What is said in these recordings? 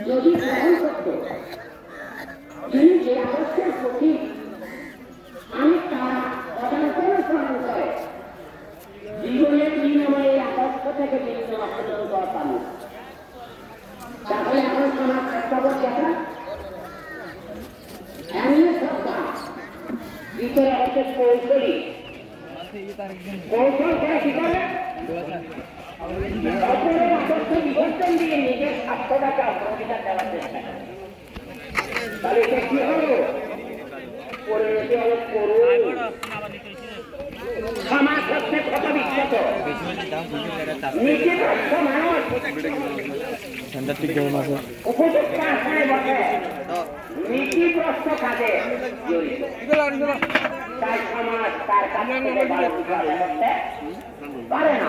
নদী গ্রহণ করত তিনি যে আদর্শের প্রতীক আমি তার অদান্তরে স্মরণ করে জীবনে তিন আমার এই আদর্শ থেকে বিভিন্ন আচরণ করতাম তাহলে এখন আমার কর্তব্য দেখা এমন সত্তা ভিতরে একটা কৌশলী কৌশল করে কি করে বিবর্তন দিয়ে নিজের স্বার্থটাকে অগ্রাধিকার দেওয়ার চেষ্টা তাহলে এটা কি হলো সমাজ থেকে ভালো বিচার করতে পারে না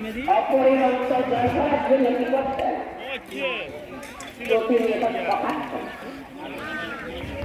Thank you.